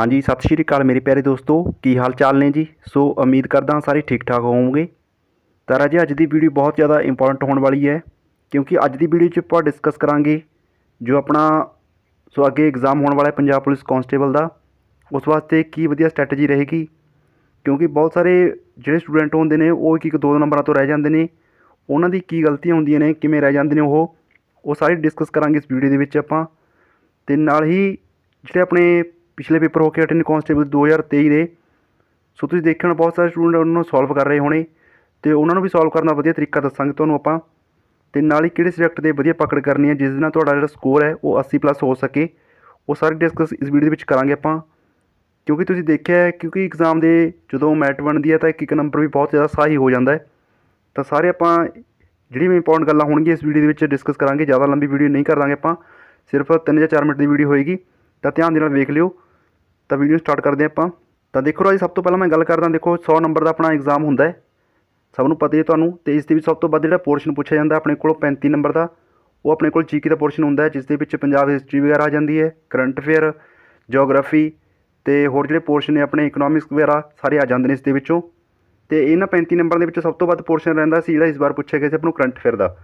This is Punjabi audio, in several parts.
ਹਾਂਜੀ, ਸਤਿ ਸ਼੍ਰੀ ਅਕਾਲ ਮੇਰੇ ਪਿਆਰੇ ਦੋਸਤੋ। ਕੀ ਹਾਲ ਚਾਲ ਨੇ ਜੀ? ਸੋ ਉਮੀਦ ਕਰਦਾ ਸਾਰੇ ਠੀਕ ਠਾਕ ਹੋਵੋਗੇ। ਤਾਂ ਰਾਜੇ, ਅੱਜ ਦੀ ਵੀਡੀਓ ਬਹੁਤ ਜ਼ਿਆਦਾ ਇੰਪੋਰਟੈਂਟ ਹੋਣ ਵਾਲੀ ਹੈ, ਕਿਉਂਕਿ ਅੱਜ ਦੀ ਵੀਡੀਓ 'ਚ ਆਪਾਂ ਡਿਸਕਸ ਕਰਾਂਗੇ ਜੋ ਆਪਣਾ, ਸੋ ਅੱਗੇ ਐਗਜ਼ਾਮ ਹੋਣ ਵਾਲਾ ਹੈ ਪੰਜਾਬ ਪੁਲਿਸ ਕਾਂਸਟੇਬਲ ਦਾ। ਉਸ ਵਾਸਤੇ ਕੀ ਵਧੀਆ ਸਟ੍ਰੈਟਜੀ ਰਹੇਗੀ, ਕਿਉਂਕਿ ਬਹੁਤ ਸਾਰੇ ਜਿਹੜੇ ਸਟੂਡੈਂਟ ਹੁੰਦੇ ਨੇ, ਉਹ ਇੱਕ ਇੱਕ ਦੋ ਦੋ ਨੰਬਰਾਂ ਤੋਂ ਰਹਿ ਜਾਂਦੇ ਨੇ। ਉਹਨਾਂ ਦੀ ਕੀ ਗਲਤੀਆਂ ਹੁੰਦੀਆਂ ਨੇ, ਕਿਵੇਂ ਰਹਿ ਜਾਂਦੇ ਨੇ ਉਹ ਉਹ ਸਾਰੇ ਡਿਸਕਸ ਕਰਾਂਗੇ ਇਸ ਵੀਡੀਓ ਦੇ ਵਿੱਚ ਆਪਾਂ। ਤੇ ਨਾਲ ਹੀ ਜਿਹੜੇ ਆਪਣੇ ਪਿਛਲੇ ਪੇਪਰ ਹੋ ਕੇ ਹਟੇ ਨੇ ਕਾਂਸਟੇਬਲ 2023 ਦੇ। ਸੋ ਤੁਸੀਂ ਦੇਖਿਆ ਹੋਣਾ ਬਹੁਤ ਸਾਰੇ ਸਟੂਡੈਂਟ ਉਹਨਾਂ ਨੂੰ ਸੋਲਵ ਕਰ ਰਹੇ ਹੋਣੇ ਤੇ ਉਹਨਾਂ ਨੂੰ ਵੀ ਸੋਲਵ ਕਰਨ ਦਾ ਵਧੀਆ ਤਰੀਕਾ ਦੱਸਾਂਗੇ ਤੁਹਾਨੂੰ ਆਪਾਂ। ਤੇ ਨਾਲ ਹੀ ਕਿਹੜੇ ਸਬਜੈਕਟ ਦੇ ਵਧੀਆ ਪਕੜ ਕਰਨੀ ਹੈ, ਜਿਸ ਨਾਲ ਤੁਹਾਡਾ ਜਿਹੜਾ ਸਕੋਰ ਹੈ, ਉਹ 80 ਪਲੱਸ ਹੋ ਸਕੇ। ਉਹ ਸਾਰੇ ਡਿਸਕਸ ਇਸ ਵੀਡੀਓ ਦੇ ਵਿੱਚ ਕਰਾਂਗੇ ਆਪਾਂ। ਕਿਉਂਕਿ ਤੁਸੀਂ ਦੇਖਿਆ ਹੈ, ਕਿਉਂਕਿ ਐਗਜ਼ਾਮ ਦੇ ਜਦੋਂ ਮੈਟ ਬਣਦੀ ਹੈ, ਤਾਂ ਇੱਕ ਇੱਕ ਨੰਬਰ ਵੀ ਬਹੁਤ ਜ਼ਿਆਦਾ ਸਹੀ ਹੋ ਜਾਂਦਾ ਹੈ। ਤਾਂ ਸਾਰੇ ਆਪਾਂ ਜਿਹੜੀਆਂ ਵੀ ਇੰਪੋਰਟੈਂਟ ਗੱਲਾਂ ਹੋਣਗੀਆਂ ਇਸ ਵੀਡੀਓ ਦੇ ਵਿੱਚ ਡਿਸਕਸ ਕਰਾਂਗੇ। ਜ਼ਿਆਦਾ ਲੰਬੀ ਵੀਡੀਓ ਨਹੀਂ ਕਰ ਦਾਂਗੇ ਆਪਾਂ। ਸਿਰਫ 3 ਜਾਂ 4 ਮਿੰਟ ਦੀ ਵੀਡੀਓ ਹੋਏਗੀ। ਤਾਂ ਧਿਆਨ ਦੇ ਨਾਲ ਵੇਖ ਲਿਓ। ਤਾਂ ਵੀਡੀਓ ਸਟਾਰਟ ਕਰਦੇ ਹਾਂ ਆਪਾਂ। ਤਾਂ ਦੇਖੋ ਰਾਜੀ, ਸਭ ਤੋਂ ਪਹਿਲਾਂ ਮੈਂ ਗੱਲ ਕਰਦਾ, ਦੇਖੋ 100 ਨੰਬਰ ਦਾ ਆਪਣਾ ਐਗਜ਼ਾਮ ਹੁੰਦਾ ਹੈ। ਸਭ ਨੂੰ ਪਤਾ ਹੀ ਹੈ ਤੁਹਾਨੂੰ, ਤੇ ਇਸ ਦੇ ਵਿੱਚ ਸਭ ਤੋਂ ਵੱਧ ਜਿਹੜਾ ਪੋਰਸ਼ਨ ਪੁੱਛਿਆ ਜਾਂਦਾ ਆਪਣੇ ਕੋਲ 35 ਨੰਬਰ ਦਾ, ਉਹ ਆਪਣੇ ਕੋਲ ਜੀਕੇ ਦਾ ਪੋਰਸ਼ਨ ਹੁੰਦਾ ਹੈ, ਜਿਸ ਦੇ ਵਿੱਚ ਪੰਜਾਬ ਹਿਸਟਰੀ ਵਗੈਰਾ ਆ ਜਾਂਦੀ ਹੈ ਕਰੰਟ ਅਫੇਅਰ ਜੀਓਗ੍ਰਾਫੀ ਤੇ ਹੋਰ ਜਿਹੜੇ ਪੋਰਸ਼ਨ ਨੇ ਆਪਣੇ ਇਕਨੋਮਿਕਸ ਵਗੈਰਾ, ਸਾਰੇ ਆ ਜਾਂਦੇ ਨੇ ਇਸ ਦੇ ਵਿੱਚੋਂ। ਤੇ ਇਹਨਾਂ 35 ਨੰਬਰਾਂ ਦੇ ਵਿੱਚੋਂ ਸਭ ਤੋਂ ਵੱਧ ਪੋਰਸ਼ਨ ਰਹਿੰਦਾ ਸੀ ਜਿਹੜਾ ਇਸ ਵਾਰ ਪੁੱਛਿਆ ਗਿਆ ਸੀ ਆਪਾਂ ਨੂੰ ਕਰੰਟ ਅਫੇਅਰ ਦਾ।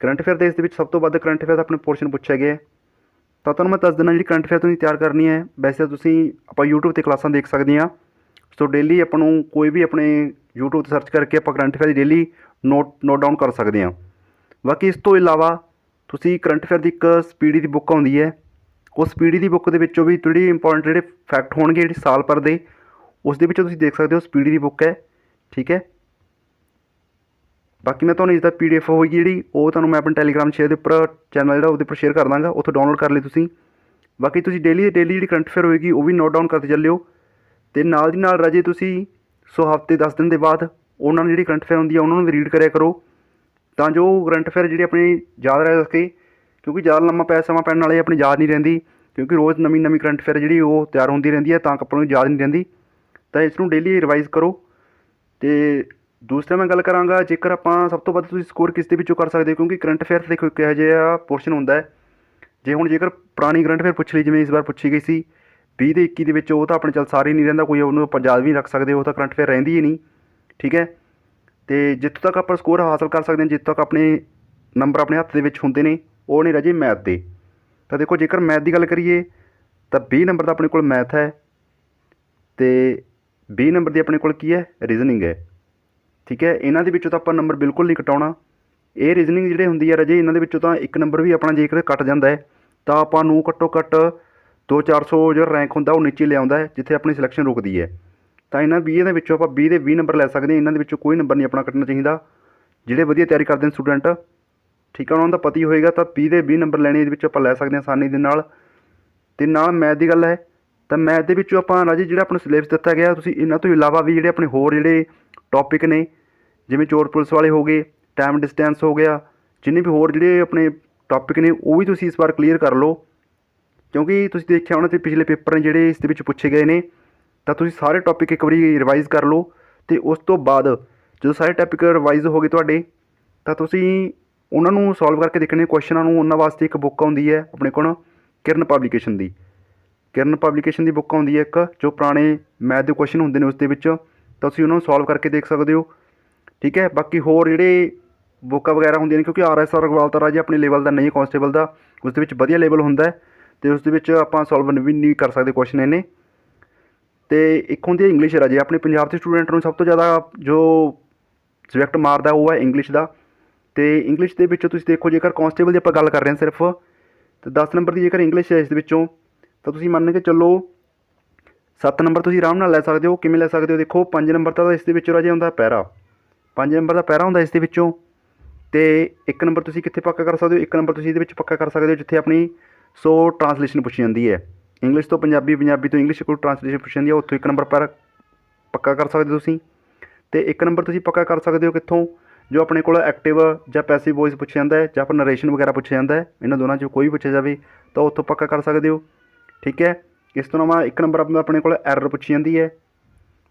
ਕਰੰਟ ਅਫੇਅਰ ਦੇ ਇਸ ਦੇ ਵਿੱਚ ਸਭ ਤੋਂ ਵੱਧ ਕਰੰਟ ਅਫੇਅਰ ਦਾ ਆਪਣੇ ਪੋਰਸ਼ਨ ਪੁੱਛਿਆ ਗਿਆ ਤਾਂ ਤੁਹਾਨੂੰ ਮੈਂ ਦੱਸ ਦਿੰਦਾ ਜਿਹੜੀ ਕਰੰਟ ਅਫੇਅਰ ਤੁਸੀਂ ਤਿਆਰ ਕਰਨੀ ਹੈ, ਵੈਸੇ ਤਾਂ ਤੁਸੀਂ ਆਪਾਂ YouTube ਤੇ ਕਲਾਸਾਂ ਦੇਖ ਸਕਦੇ ਹਾਂ। ਸੋ ਡੇਲੀ ਆਪਾਂ ਨੂੰ ਕੋਈ ਵੀ ਆਪਣੇ YouTube ਤੇ ਸਰਚ ਕਰਕੇ ਆਪਾਂ ਕਰੰਟ ਅਫੇਅਰ ਦੀ ਡੇਲੀ ਨੋਟ ਨੋਟ ਡਾਊਨ ਕਰ ਸਕਦੇ ਹਾਂ। ਬਾਕੀ ਇਸ ਤੋਂ ਇਲਾਵਾ ਤੁਸੀਂ ਕਰੰਟ ਅਫੇਅਰ ਦੀ ਇੱਕ ਸਪੀਡੀ ਦੀ ਬੁੱਕ ਆਉਂਦੀ ਹੈ। ਉਸ ਸਪੀਡੀ ਦੀ ਬੁੱਕ ਦੇ ਵਿੱਚੋਂ ਵੀ ਜਿਹੜੀ ਇੰਪੋਰਟੈਂਟ ਜਿਹੜੇ ਫੈਕਟ ਹੋਣਗੇ, ਜਿਹੜੇ ਸਾਲ ਭਰ ਦੇ, ਉਸ ਦੇ ਵਿੱਚੋਂ ਤੁਸੀਂ ਦੇਖ ਸਕਦੇ ਹੋ ਸਪੀਡੀ ਦੀ ਬੁੱਕ ਹੈ, ਠੀਕ ਹੈ? ਬਾਕੀ ਮੈਂ ਤੁਹਾਨੂੰ ਇਸ ਦਾ ਪੀਡੀਐਫ ਹੋਏਗੀ ਜਿਹੜੀ, ਉਹ ਤੁਹਾਨੂੰ ਮੈਂ ਆਪਣੇ ਟੈਲੀਗ੍ਰਾਮ ਸ਼ੇਅਰ ਦੇ ਉੱਪਰ ਚੈਨਲ ਜਿਹੜਾ ਉਹਦੇ ਉੱਪਰ ਸ਼ੇਅਰ ਕਰ ਦਾਂਗਾ, ਉੱਥੋਂ ਡਾਊਨਲੋਡ ਕਰ ਲਈ ਤੁਸੀਂ। ਬਾਕੀ ਤੁਸੀਂ ਡੇਲੀ ਡੇਲੀ ਜਿਹੜੀ ਕਰੰਟ ਅਫੇਅਰ ਹੋਏਗੀ, ਉਹ ਵੀ ਨੋਟ ਡਾਊਨ ਕਰਦੇ ਚੱਲਿਓ। ਤੇ ਨਾਲ ਦੀ ਨਾਲ ਰਾਜੇ ਤੁਸੀਂ ਸੋ ਹਫ਼ਤੇ 10 ਦਿਨ ਦੇ ਬਾਅਦ ਉਹਨਾਂ ਨੂੰ ਜਿਹੜੀ ਕਰੰਟ ਅਫੇਅਰ ਹੁੰਦੀ ਹੈ ਉਹਨਾਂ ਨੂੰ ਵੀ ਰੀਡ ਕਰਿਆ ਕਰੋ। ਤਾਂ ਜੋ ਕਰੰਟ ਅਫੇਅਰ ਜਿਹੜੀ ਆਪਣੀ ਯਾਦ ਰਹਿ ਸਕੇ, ਕਿਉਂਕਿ ਜ਼ਿਆਦਾ ਲੰਮਾ ਪੈ ਸਮਾਂ ਪੈਣ ਨਾਲੇ ਆਪਣੀ ਯਾਦ ਨਹੀਂ ਰਹਿੰਦੀ, ਕਿਉਂਕਿ ਰੋਜ਼ ਨਵੀਂ ਨਵੀਂ ਕਰੰਟ ਅਫੇਅਰ ਜਿਹੜੀ ਉਹ ਤਿਆਰ ਹੁੰਦੀ ਰਹਿੰਦੀ ਹੈ ਤਾਂ ਆਪਾਂ ਨੂੰ ਯਾਦ ਨਹੀਂ ਰਹਿੰਦੀ। ਤਾਂ ਇਸ ਨੂੰ ਡੇਲੀ ਰਿਵਾਈਜ਼ ਕਰੋ। ਤੇ ਦੂਸਰਾ ਮੈਂ ਗੱਲ ਕਰਾਂਗਾ, ਜੇਕਰ ਆਪਾਂ ਸਭ ਤੋਂ ਵੱਧ ਤੁਸੀਂ ਸਕੋਰ ਕਿਸ ਦੇ ਵਿੱਚੋਂ ਕਰ ਸਕਦੇ ਹੋ, ਕਿਉਂਕਿ ਕਰੰਟ ਅਫੇਅਰ ਦੇਖੋ ਇੱਕ ਇਹੋ ਜਿਹਾ ਪੋਰਸ਼ਨ ਹੁੰਦਾ ਹੈ। ਜੇ ਹੁਣ ਜੇਕਰ ਪੁਰਾਣੀ ਕਰੰਟ ਅਫੇਅਰ ਪੁੱਛ ਲਈ, ਜਿਵੇਂ ਇਸ ਵਾਰ ਪੁੱਛੀ ਗਈ ਸੀ 20 ਦੇ 21 ਦੇ ਵਿੱਚ ਉਹ ਤਾਂ ਆਪਣੇ ਚੱਲ ਸਾਰੇ ਨਹੀਂ ਰਹਿੰਦਾ, ਕੋਈ ਉਹਨੂੰ ਆਪਾਂ ਯਾਦ ਵੀ ਰੱਖ ਸਕਦੇ, ਉਹ ਤਾਂ ਕਰੰਟ ਅਫੇਅਰ ਰਹਿੰਦੀ ਹੀ ਨਹੀਂ, ਠੀਕ ਹੈ? ਤੇ ਜਿੱਥੋਂ ਤੱਕ ਆਪਾਂ ਸਕੋਰ ਹਾਸਲ ਕਰ ਸਕਦੇ ਹਾਂ, ਜਿੱਥੋਂ ਤੱਕ ਆਪਣੇ ਨੰਬਰ ਆਪਣੇ ਹੱਥ ਦੇ ਵਿੱਚ ਹੁੰਦੇ ਨੇ, ਉਹ ਨੇ ਰਾਜੇ ਮੈਥ ਦੇ। ਤਾਂ ਦੇਖੋ, ਜੇਕਰ ਮੈਥ ਦੀ ਗੱਲ ਕਰੀਏ, ਤਾਂ 20 ਨੰਬਰ ਦਾ ਆਪਣੇ ਕੋਲ ਮੈਥ ਹੈ, ਤੇ 20 ਨੰਬਰ ਦੀ ਆਪਣੇ ਕੋਲ ਕੀ ਹੈ? ਰੀਜ਼ਨਿੰਗ ਹੈ। ਠੀਕ ਹੈ? ਇਹਨਾਂ ਦੇ ਵਿੱਚੋਂ ਤਾਂ ਆਪਾਂ ਨੰਬਰ ਬਿਲਕੁਲ ਨਹੀਂ ਕਟਾਉਣਾ। ਇਹ ਰੀਜ਼ਨਿੰਗ ਜਿਹੜੇ ਹੁੰਦੀ ਹੈ ਰਾਜੇ, ਇਹਨਾਂ ਦੇ ਵਿੱਚੋਂ ਤਾਂ ਇੱਕ ਨੰਬਰ ਵੀ ਆਪਣਾ ਜੇਕਰ ਕੱਟ ਜਾਂਦਾ ਹੈ, ਤਾਂ ਆਪਾਂ ਨੂੰ ਘੱਟੋ ਘੱਟ 2-400 ਜਿਹੜਾ ਰੈਂਕ ਹੁੰਦਾ, ਉਹ ਨੀਚੇ ਲਿਆਉਂਦਾ ਹੈ, ਜਿੱਥੇ ਆਪਣੀ ਸਿਲੈਕਸ਼ਨ ਰੁਕਦੀ ਹੈ। ਤਾਂ ਇਹਨਾਂ 20 ਦੇ ਵਿੱਚੋਂ ਆਪਾਂ 20 ਦੇ 20 ਨੰਬਰ ਲੈ ਸਕਦੇ ਹਾਂ, ਇਹਨਾਂ ਦੇ ਵਿੱਚੋਂ ਕੋਈ ਨੰਬਰ ਨਹੀਂ ਆਪਣਾ ਕੱਟਣਾ ਚਾਹੀਦਾ। ਜਿਹੜੇ ਵਧੀਆ ਤਿਆਰੀ ਕਰਦੇ ਨੇ ਸਟੂਡੈਂਟ ਠੀਕ ਹੈ ਉਹਨਾਂ ਦਾ ਪਤਾ ਹੀ ਹੋਏਗਾ, ਤਾਂ 20 ਦੇ 20 ਨੰਬਰ ਲੈਣੇ ਇਹਦੇ ਵਿੱਚ ਆਪਾਂ ਲੈ ਸਕਦੇ ਹਾਂ ਆਸਾਨੀ ਦੇ ਨਾਲ। ਤੇ ਨਾਲ ਮੈਥ ਦੀ ਗੱਲ ਹੈ, ਤਾਂ ਮੈਥ ਦੇ ਵਿੱਚੋਂ ਆਪਾਂ ਰਾਜੇ ਜਿਹੜਾ ਆਪਣਾ ਸਿਲੇਬਸ ਦਿੱਤਾ ਗਿਆ, ਤੁਸੀਂ ਇਹਨਾਂ ਤੋਂ ਇਲਾਵਾ ਵੀ ਜਿਹੜੇ ਆਪਣੇ ਹੋਰ ਜਿਹੜੇ ਟੌਪਿਕ ਨੇ। ਜਿਵੇਂ ਚੋਰ ਪੁਲਿਸ ਵਾਲੇ ਹੋ ਗਏ ਟਾਈਮ ਡਿਸਟੈਂਸ ਹੋ ਗਿਆ, ਜਿੰਨੇ ਵੀ ਹੋਰ ਜਿਹੜੇ ਆਪਣੇ ਟੌਪਿਕ ਨੇ, ਉਹ ਵੀ ਤੁਸੀਂ ਇਸ ਵਾਰ ਕਲੀਅਰ ਕਰ ਲਓ। ਕਿਉਂਕਿ ਤੁਸੀਂ ਦੇਖਿਆ ਹੋਣਾ ਤੇ ਪਿਛਲੇ ਪੇਪਰ ਨੇ ਜਿਹੜੇ ਇਸ ਦੇ ਵਿੱਚ ਪੁੱਛੇ ਗਏ ਨੇ, ਤਾਂ ਤੁਸੀਂ ਸਾਰੇ ਟੌਪਿਕ ਇੱਕ ਵਾਰੀ ਰਿਵਾਈਜ਼ ਕਰ ਲਓ ਤੇ ਉਸ ਤੋਂ ਬਾਅਦ ਜਦੋਂ ਸਾਰੇ ਟੌਪਿਕ ਰਿਵਾਈਜ਼ ਹੋ ਗਏ ਤੁਹਾਡੇ, ਤਾਂ ਤੁਸੀਂ ਉਹਨਾਂ ਨੂੰ ਸੋਲਵ ਕਰਕੇ ਦੇਖਣੇ ਕੁਐਸਚਨਾਂ ਨੂੰ ਉਹਨਾਂ ਵਾਸਤੇ ਇੱਕ ਬੁੱਕ ਆਉਂਦੀ ਹੈ ਆਪਣੇ ਕੋਲ, ਕਿਰਨ ਪਬਲੀਕੇਸ਼ਨ ਦੀ। ਕਿਰਨ ਪਬਲੀਕੇਸ਼ਨ ਦੀ ਬੁੱਕ ਆਉਂਦੀ ਹੈ ਇੱਕ, ਜੋ ਪੁਰਾਣੇ ਮੈਥ ਦੇ ਕੁਐਸਚਨ ਹੁੰਦੇ ਨੇ ਉਸ ਦੇ ਵਿੱਚ। ਤੁਸੀਂ ਉਹਨਾਂ ਨੂੰ ਸੋਲਵ ਕਰਕੇ ਦੇਖ ਸਕਦੇ ਹੋ। ਠੀਕ ਹੈ, ਬਾਕੀ ਹੋਰ ਜਿਹੜੇ ਬੁੱਕਾਂ ਵਗੈਰਾ ਹੁੰਦੀਆਂ ਨੇ, ਕਿਉਂਕਿ ਆਰਐਸਆਰ ਅਗਰਵਾਲ ਤਾਂ ਰਾਜੇ ਆਪਣੇ ਲੈਵਲ ਦਾ ਨਹੀਂ ਕਾਂਸਟੇਬਲ ਦਾ ਉਸ ਦੇ ਵਿੱਚ ਵਧੀਆ ਲੈਵਲ ਹੁੰਦਾ ਹੈ ਤੇ ਉਸ ਦੇ ਵਿੱਚ ਆਪਾਂ ਸੋਲਵ ਵੀ ਨਹੀਂ ਕਰ ਸਕਦੇ ਕੁਐਸਚਨ ਇਹਨੇ ਤੇ ਇੱਕ ਹੁੰਦੀ ਹੈ ਇੰਗਲਿਸ਼ ਰਾਜੇ, ਆਪਣੇ ਪੰਜਾਬ ਦੇ ਸਟੂਡੈਂਟ ਨੂੰ ਸਭ ਤੋਂ ਜ਼ਿਆਦਾ ਜੋ ਸਬਜੈਕਟ ਮਾਰਦਾ ਉਹ ਹੈ ਇੰਗਲਿਸ਼ ਦਾ। ਤੇ ਇੰਗਲਿਸ਼ ਦੇ ਵਿੱਚ ਤੁਸੀਂ ਦੇਖੋ, ਜੇਕਰ ਕਾਂਸਟੇਬਲ ਦੀ ਆਪਾਂ ਗੱਲ ਕਰ ਰਹੇ ਹਾਂ ਸਿਰਫ, ਤੇ 10 ਨੰਬਰ ਦੀ ਜੇਕਰ ਇੰਗਲਿਸ਼ ਹੈ ਇਸ ਦੇ ਵਿੱਚੋਂ, ਤਾਂ ਤੁਸੀਂ ਮੰਨ ਕੇ ਚੱਲੋ 7 ਨੰਬਰ ਤੁਸੀਂ ਆਰਾਮ ਨਾਲ ਲੈ ਸਕਦੇ ਹੋ ਕਿਵੇਂ ਲੈ ਸਕਦੇ ਹੋ? ਦੇਖੋ 5 ਨੰਬਰ ਤਾਂ ਇਸ ਦੇ ਵਿੱਚੋਂ ਰਾਜੇ ਹੁੰਦਾ ਪੈਰਾ। 5 ਨੰਬਰ ਦਾ ਪੈਰਾ ਹੁੰਦਾ ਇਸ ਦੇ ਵਿੱਚੋਂ। ਤੇ 1 ਨੰਬਰ ਤੁਸੀਂ ਕਿੱਥੇ ਪੱਕਾ ਕਰ ਸਕਦੇ ਹੋ? 1 ਨੰਬਰ ਤੁਸੀਂ ਇਹਦੇ ਵਿੱਚ ਪੱਕਾ ਕਰ ਸਕਦੇ ਹੋ, ਜਿੱਥੇ ਆਪਣੀ ਸੋ ਟਰਾਂਸਲੇਸ਼ਨ ਪੁੱਛੀ ਜਾਂਦੀ ਹੈ। ਇੰਗਲਿਸ਼ ਤੋਂ ਪੰਜਾਬੀ ਪੰਜਾਬੀ ਤੋਂ ਇੰਗਲਿਸ਼ ਕੋਈ ਟਰਾਂਸਲੇਸ਼ਨ ਪੁੱਛੀ ਜਾਂਦੀ ਹੈ, ਉੱਥੋਂ 1 ਨੰਬਰ ਪਰ ਪੱਕਾ ਕਰ ਸਕਦੇ ਹੋ ਤੁਸੀਂ। ਤੇ 1 ਨੰਬਰ ਤੁਸੀਂ ਪੱਕਾ ਕਰ ਸਕਦੇ ਹੋ ਕਿੱਥੋਂ? ਜੋ ਆਪਣੇ ਕੋਲ ਐਕਟਿਵ ਜਾਂ ਪੈਸਿਵ ਵੌਇਸ ਪੁੱਛਿਆ ਜਾਂਦਾ ਹੈ, ਜਾਂ ਫਿਰ ਨਰੇਸ਼ਨ ਵਗੈਰਾ ਪੁੱਛਿਆ ਜਾਂਦਾ ਹੈ, ਇਹਨਾਂ ਦੋਨਾਂ ਚੋਂ ਕੋਈ ਪੁੱਛਿਆ ਜਾਵੇ, ਤਾਂ ਉੱਥੋਂ ਪੱਕਾ ਕਰ ਸਕਦੇ ਹੋ। ਠੀਕ ਹੈ? ਇਸ ਤੋਂ ਇਲਾਵਾ ਇੱਕ ਨੰਬਰ ਆਪਣਾ ਆਪਣੇ ਕੋਲ ਐਰਰ ਪੁੱਛੀ ਜਾਂਦੀ ਹੈ।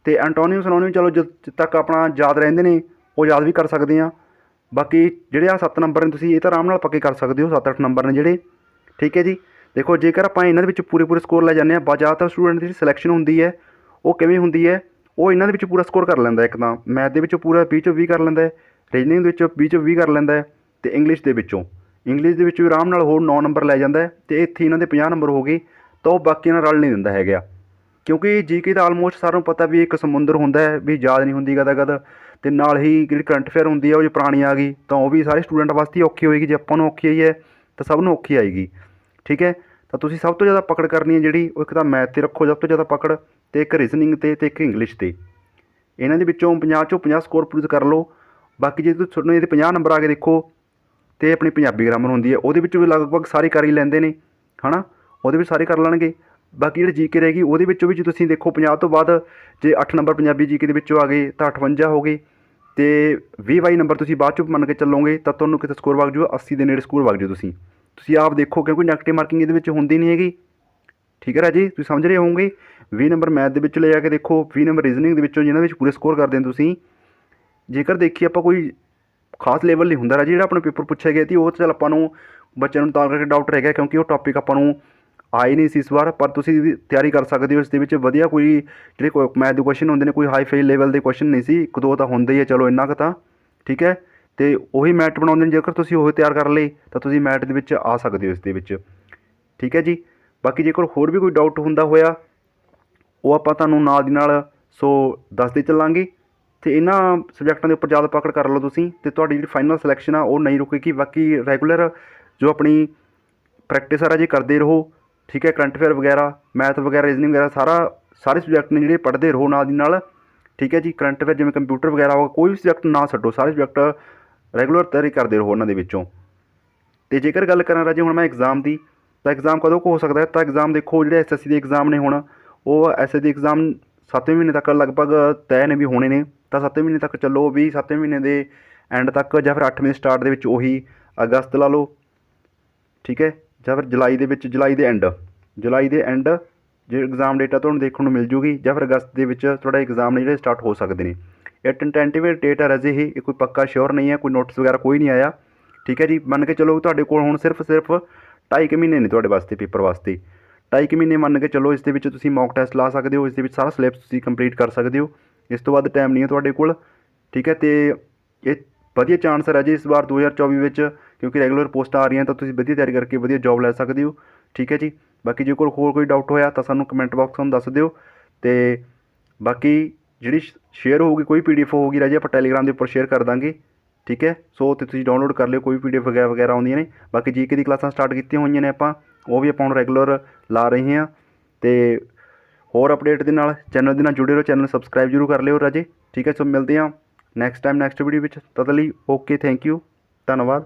ਤੇ ਐਂਟੋਨੀਮ ਸਿਨੋਨਿਮ ਚਲੋ ਜਦ ਤੱਕ ਆਪਣਾ ਯਾਦ ਰਹਿੰਦੇ ਨੇ, ਉਹ ਯਾਦ ਵੀ ਕਰ ਸਕਦੇ ਆ। ਬਾਕੀ ਜਿਹੜੇ ਆ 7 ਨੰਬਰ ਨੇ ਤੁਸੀਂ, ਇਹ ਤਾਂ ਆਰਾਮ ਨਾਲ ਪੱਕੇ ਕਰ ਸਕਦੇ ਹੋ 7-8 ਨੰਬਰ ਨੇ ਜਿਹੜੇ। ਠੀਕ ਹੈ ਜੀ? ਦੇਖੋ, ਜੇਕਰ ਆਪਾਂ ਇਹਨਾਂ ਦੇ ਵਿੱਚ ਪੂਰੇ ਪੂਰੇ ਸਕੋਰ ਲੈ ਜਾਂਦੇ ਹਾਂ ਬਾ ਜ਼ਿਆਦਾਤਰ ਸਟੂਡੈਂਟ ਦੀ ਸਿਲੈਕਸ਼ਨ ਹੁੰਦੀ ਹੈ, ਉਹ ਕਿਵੇਂ ਹੁੰਦੀ ਹੈ? ਉਹ ਇਹਨਾਂ ਦੇ ਵਿੱਚ ਪੂਰਾ ਸਕੋਰ ਕਰ ਲੈਂਦਾ ਇੱਕ ਤਾਂ। ਮੈਥ ਦੇ ਵਿੱਚੋਂ ਪੂਰਾ 20 ਚੋਂ 20 ਕਰ ਲੈਂਦਾ ਹੈ ਰੀਜਨਿੰਗ ਦੇ ਵਿੱਚੋਂ 20 ਚੋਂ 20 ਕਰ ਲੈਂਦਾ ਹੈ, ਤੇ ਇੰਗਲਿਸ਼ ਦੇ ਵਿੱਚੋਂ। ਇੰਗਲਿਸ਼ ਦੇ ਵਿੱਚ ਵੀ ਆਰਾਮ ਨਾਲ ਹੋਰ 9 ਨੰਬਰ ਲੈ ਜਾਂਦਾ ਹੈ, ਤੇ ਇੱਥੇ ਇਹਨਾਂ ਦੇ 50 ਨੰਬਰ ਹੋ ਗਏ। ਤਾਂ ਉਹ ਬਾਕੀਆਂ ਨਾਲ ਰਲ ਨਹੀਂ ਦਿੰਦਾ ਹੈਗਾ। ਕਿਉਂਕਿ ਜੀਕੇ ਦਾ ਆਲਮੋਸਟ ਸਾਰਿਆਂ ਨੂੰ ਪਤਾ ਵੀ ਇੱਕ ਸਮੁੰਦਰ ਹੁੰਦਾ ਹੈ, ਵੀ ਯਾਦ ਨਹੀਂ ਹੁੰਦੀ ਕਦਾ ਕਦਾ ਤੇ ਨਾਲ ਹੀ ਜਿਹੜੀ ਕਰੰਟ ਅਫੇਅਰ ਹੁੰਦੀ ਹੈ ਉਹ ਜੇ ਪੁਰਾਣੀ ਆ ਗਈ। ਤਾਂ ਉਹ ਵੀ ਸਾਰੇ ਸਟੂਡੈਂਟ ਵਾਸਤੇ ਔਖੀ ਹੋਏਗੀ, ਜੇ ਆਪਾਂ ਨੂੰ ਔਖੀ ਆਈ ਹੈ, ਤਾਂ ਸਭ ਨੂੰ ਔਖੀ ਆਏਗੀ। ਠੀਕ ਹੈ? ਤਾਂ ਤੁਸੀਂ ਸਭ ਤੋਂ ਜ਼ਿਆਦਾ ਪਕੜ ਕਰਨੀ ਹੈ ਜਿਹੜੀ, ਉਹ ਇੱਕ ਤਾਂ ਮੈਥ ਤੇ ਰੱਖੋ, ਸਭ ਤੋਂ ਜ਼ਿਆਦਾ ਪਕੜ, ਤੇ ਇੱਕ ਰੀਜ਼ਨਿੰਗ ਤੇ ਤੇ ਇੱਕ ਇੰਗਲਿਸ਼ ਤੇ। ਇਹਨਾਂ ਦੇ ਵਿੱਚੋਂ 50 ਚੋਂ 50 ਸਕੋਰ ਪੂਰੇ ਕਰ ਲਓ। ਬਾਕੀ ਜੇ ਤੁਸੀਂ ਤੁਹਾਨੂੰ ਇਹਦੇ 50 ਨੰਬਰ ਆ ਕੇ ਦੇਖੋ, ਤੇ ਆਪਣੀ ਪੰਜਾਬੀ ਗ੍ਰਾਮਰ ਹੁੰਦੀ ਹੈ। ਉਹਦੇ ਵਿੱਚ ਵੀ ਲਗਭਗ ਸਾਰੇ ਕਰ ਹੀ ਲੈਂਦੇ ਨੇ, ਹਨਾ? ਉਹਦੇ ਵਿੱਚ ਸਾਰੇ ਕਰ ਲੈਣਗੇ। ਬਾਕੀ ਜਿਹੜੀ ਜੀਕੇ ਰਹੇਗੀ ਉਹਦੇ ਵਿੱਚੋਂ ਵੀ ਜੇ ਤੁਸੀਂ ਦੇਖੋ 50 ਤੋਂ ਬਾਅਦ ਜੇ 8 ਨੰਬਰ ਪੰਜਾਬੀ ਜੀਕੇ ਦੇ ਵਿੱਚੋਂ ਆ ਗਏ, ਤਾਂ 58 ਹੋ ਗਏ। ਤੇ 20 ਬਾਈ ਨੰਬਰ ਤੁਸੀਂ ਬਾਅਦ ਚੋਂ ਮੰਨ ਕੇ ਚੱਲੋਗੇ, ਤਾਂ ਤੁਹਾਨੂੰ ਕਿਤੇ ਸਕੋਰ ਵਗ ਜਾਊਗਾ 80 ਦੇ ਨੇੜੇ ਸਕੋਰ ਵਗ ਜਾਊ ਤੁਸੀਂ। ਤੁਸੀਂ ਆਪ ਦੇਖੋ, ਕਿਉਂਕਿ ਨੈਗੇਟਿਵ ਮਾਰਕਿੰਗ ਇਹਦੇ ਵਿੱਚ ਹੁੰਦੀ ਨਹੀਂ ਹੈਗੀ। ਠੀਕ ਹੈ ਰਾਜੀ, ਤੁਸੀਂ ਸਮਝ ਰਹੇ ਹੋਵੋਗੇ? 20 ਨੰਬਰ ਮੈਥ ਦੇ ਵਿੱਚ ਲੈ ਜਾ ਕੇ ਦੇਖੋ 20 ਨੰਬਰ ਰੀਜ਼ਨਿੰਗ ਦੇ ਵਿੱਚੋਂ ਜਿਹਨਾਂ ਵਿੱਚ ਪੂਰੇ ਸਕੋਰ ਕਰਦੇ ਹੋ ਤੁਸੀਂ। ਜੇਕਰ ਦੇਖੀ ਆਪਾਂ ਕੋਈ ਖਾਸ ਲੈਵਲ ਨਹੀਂ ਹੁੰਦਾ ਰਾਜੀ, ਜਿਹੜਾ ਆਪਣਾ ਪੇਪਰ ਪੁੱਛਿਆ ਗਿਆ ਸੀ, ਉਹ ਚੱਲ ਆਪਾਂ ਨੂੰ ਬੱਚਿਆਂ ਨੂੰ ਤਾਂ ਕਰਕੇ ਡਾਊਟ ਰਹਿ ਗਿਆ, ਕਿਉਂਕਿ ਉਹ ਟੌਪਿਕ ਆਪਾਂ ਨੂੰ ਆਏ ਨਹੀਂ ਸੀ ਇਸ ਵਾਰ, ਪਰ ਤੁਸੀਂ ਵੀ ਤਿਆਰੀ ਕਰ ਸਕਦੇ ਹੋ ਇਸ ਦੇ ਵਿੱਚ। ਵਧੀਆ ਕੋਈ ਜਿਹੜੇ ਕੋਈ ਮੈਥ ਦੇ ਕੁਐਸਚਨ ਹੁੰਦੇ ਨੇ, ਕੋਈ ਹਾਈ ਫਾਈ ਲੈਵਲ ਦੇ ਕੁਐਸਚਨ ਨਹੀਂ ਸੀ। ਇੱਕ ਦੋ ਤਾਂ ਹੁੰਦੇ ਹੀ ਆ, ਚਲੋ ਇੰਨਾ ਕੁ ਤਾਂ, ਠੀਕ ਹੈ? ਤੇ ਉਹੀ ਮੈਟ ਬਣਾਉਂਦੇ ਨੇ, ਜੇਕਰ ਤੁਸੀਂ ਉਹ ਤਿਆਰ ਕਰ ਲਈ, ਤਾਂ ਤੁਸੀਂ ਮੈਟ ਦੇ ਵਿੱਚ ਆ ਸਕਦੇ ਹੋ ਇਸ ਦੇ ਵਿੱਚ। ਠੀਕ ਹੈ ਜੀ? ਬਾਕੀ ਜੇਕਰ ਹੋਰ ਵੀ ਕੋਈ ਡਾਊਟ ਹੁੰਦਾ ਹੋਇਆ, ਉਹ ਆਪਾਂ ਤੁਹਾਨੂੰ ਨਾਲ ਦੀ ਨਾਲ ਸੋ ਦੱਸਦੇ ਚੱਲਾਂਗੇ। ਤੇ ਇਹਨਾਂ ਸਬਜੈਕਟਾਂ ਦੇ ਉੱਪਰ ਜ਼ਿਆਦਾ ਪਕੜ ਕਰ ਲਓ ਤੁਸੀਂ। ਤੇ ਤੁਹਾਡੀ ਜਿਹੜੀ ਫਾਈਨਲ ਸਿਲੈਕਸ਼ਨ ਆ, ਉਹ ਨਹੀਂ ਰੁਕੇਗੀ। ਬਾਕੀ ਰੈਗੂਲਰ ਜੋ ਆਪਣੀ ਪ੍ਰੈਕਟਿਸ ਆ, ਰਾਜੇ ਕਰਦੇ ਰਹੋ। ਠੀਕ ਹੈ, ਕਰੰਟ ਅਫੇਅਰ ਵਗੈਰਾ, ਮੈਥ ਵਗੈਰਾ ਰੀਜ਼ਨਿੰਗ ਵਗੈਰਾ, ਸਾਰਾ, ਸਾਰੇ ਸਬਜੈਕਟ ਨੇ ਜਿਹੜੇ ਪੜ੍ਹਦੇ ਰਹੋ ਨਾਲ ਦੀ ਨਾਲ। ਠੀਕ ਹੈ ਜੀ, ਕਰੰਟ ਅਫੇਅਰ ਜਿਵੇਂ ਕੰਪਿਊਟਰ ਵਗੈਰਾ ਹੋ ਕੋਈ ਵੀ ਸਬਜੈਕਟ ਨਾ ਛੱਡੋ, ਸਾਰੇ ਸਬਜੈਕਟ ਰੈਗੂਲਰ ਤਿਆਰੀ ਕਰਦੇ ਰਹੋ ਉਹਨਾਂ ਦੇ ਵਿੱਚੋਂ। ਤੇ ਜੇਕਰ ਗੱਲ ਕਰਾਂ ਰਾਜੇ ਹੁਣ ਮੈਂ ਐਗਜ਼ਾਮ ਦੀ, ਤਾਂ ਐਗਜ਼ਾਮ ਕਦੋਂ ਕੁ ਹੋ ਸਕਦਾ ਹੈ? ਤਾਂ ਐਗਜ਼ਾਮ ਦੇਖੋ, ਜਿਹੜੇ ਐਸਐਸਸੀ ਦੇ ਐਗਜ਼ਾਮ ਨੇ ਹੁਣ, ਉਹ ਐਸਐਸਸੀ ਦੇ ਐਗਜ਼ਾਮ 7ਵੇਂ ਮਹੀਨੇ ਤੱਕ ਲਗਭਗ ਤੈਅ ਨੇ ਵੀ ਹੋਣੇ ਨੇ। ਤਾਂ 7ਵੇਂ ਮਹੀਨੇ ਤੱਕ ਚੱਲੋ, ਵੀ 7ਵੇਂ ਮਹੀਨੇ ਦੇ ਐਂਡ ਤੱਕ ਜਾਂ ਫਿਰ 8ਵੇਂ ਸਟਾਰਟ ਦੇ ਵਿੱਚ ਉਹੀ ਅਗਸਤ ਲਾ ਲਓ। ਠੀਕ ਹੈ? ਜਾਂ ਫਿਰ ਜੁਲਾਈ ਦੇ ਵਿੱਚ, ਜੁਲਾਈ ਦੇ ਐਂਡ ਜੁਲਾਈ ਦੇ ਐਂਡ ਜੇ ਐਗਜ਼ਾਮ ਡੇਟਾ ਤੁਹਾਨੂੰ ਦੇਖਣ ਨੂੰ ਮਿਲ ਜੂਗੀ ਜਾਂ ਫਿਰ ਅਗਸਤ ਦੇ ਵਿੱਚ ਤੁਹਾਡਾ ਐਗਜ਼ਾਮ ਨੇ ਜਿਹੜੇ ਸਟਾਰਟ ਹੋ ਸਕਦੇ ਨੇ। ਇਹ ਟੈਂਟੇਟਿਵ ਡੇਟ ਹੈ ਰਜੇ ਹੀ ਇਹ ਕੋਈ ਪੱਕਾ ਸ਼ੋਰ ਨਹੀਂ ਹੈ, ਕੋਈ ਨੋਟਿਸ ਵਗੈਰਾ ਕੋਈ ਨਹੀਂ ਆਇਆ। ਠੀਕ ਹੈ ਜੀ, ਮੰਨ ਕੇ ਚਲੋ ਤੁਹਾਡੇ ਕੋਲ ਹੁਣ ਸਿਰਫ ਸਿਰਫ 2.5 ਮਹੀਨੇ ਨੇ ਤੁਹਾਡੇ ਵਾਸਤੇ ਪੇਪਰ ਵਾਸਤੇ। 2.5 ਮਹੀਨੇ ਮੰਨ ਕੇ ਚਲੋ ਇਸ ਦੇ ਵਿੱਚ ਤੁਸੀਂ ਮੌਕ ਟੈਸਟ ਲਾ ਸਕਦੇ ਹੋ, ਇਸ ਦੇ ਵਿੱਚ ਸਾਰਾ ਸਿਲੇਬਸ ਤੁਸੀਂ ਕੰਪਲੀਟ ਕਰ ਸਕਦੇ ਹੋ। ਇਸ ਤੋਂ ਵੱਧ ਟਾਈਮ ਨਹੀਂ ਹੈ ਤੁਹਾਡੇ ਕੋਲ। ਠੀਕ ਹੈ, ਤੇ ਇਹ ਵਧੀਆ ਚਾਂਸ ਹੈ ਜੀ ਇਸ ਵਾਰ 2024 ਵਿੱਚ ਕਿਉਂਕਿ ਰੈਗੂਲਰ ਪੋਸਟਾਂ ਆ ਰਹੀਆਂ ਤਾਂ ਤੁਸੀਂ ਵਧੀਆ ਤਿਆਰੀ ਕਰਕੇ ਵਧੀਆ ਜੌਬ ਲੈ ਸਕਦੇ ਹੋ। ਠੀਕ ਹੈ ਜੀ? ਬਾਕੀ ਜੇ ਕੋਈ ਹੋਰ ਕੋਈ ਡਾਊਟ ਹੋਇਆ ਤਾਂ ਸਾਨੂੰ ਕਮੈਂਟ ਬਾਕਸ ਨੂੰ ਦੱਸ ਦਿਓ। ਤੇ ਬਾਕੀ ਜਿਹੜੀ ਸ਼ੇਅਰ ਹੋਊਗੀ, ਕੋਈ ਪੀਡੀਐਫ ਹੋਊਗੀ ਰਾਜੇ, ਆਪਾਂ ਟੈਲੀਗ੍ਰਾਮ ਦੇ ਉੱਪਰ ਸ਼ੇਅਰ ਕਰ ਦਾਂਗੇ। ਠੀਕ ਹੈ? ਸੋ ਤੇ ਤੁਸੀਂ ਡਾਊਨਲੋਡ ਕਰ ਲਿਓ, ਕੋਈ ਪੀਡੀਐਫ ਵਗੈਰਾ ਵਗੈਰਾ ਆਉਂਦੀਆਂ ਨੇ। ਬਾਕੀ ਜੀਕੇ ਦੀ ਕਲਾਸਾਂ ਸਟਾਰਟ ਕੀਤੀਆਂ ਹੋਈਆਂ ਨੇ ਆਪਾਂ, ਉਹ ਵੀ ਆਪਾਂ ਹੁਣ ਰੈਗੂਲਰ ਲਾ ਰਹੇ ਹਾਂ। ਤੇ ਹੋਰ ਅਪਡੇਟ ਦੇ ਨਾਲ ਚੈਨਲ ਦੇ ਨਾਲ ਜੁੜੇ ਰਹੋ ਚੈਨਲ ਸਬਸਕ੍ਰਾਈਬ ਜ਼ਰੂਰ ਕਰ ਲਿਓ ਰਾਜੇ। ਠੀਕ ਹੈ? ਸੋ ਮਿਲਦੇ ਹਾਂ ਨੈਕਸਟ ਟਾਈਮ ਨੈਕਸਟ ਵੀਡੀਓ ਵਿੱਚ। ਤਦ ਲਈ ਓਕੇ ਥੈਂਕ ਯੂ ਧੰਨਵਾਦ।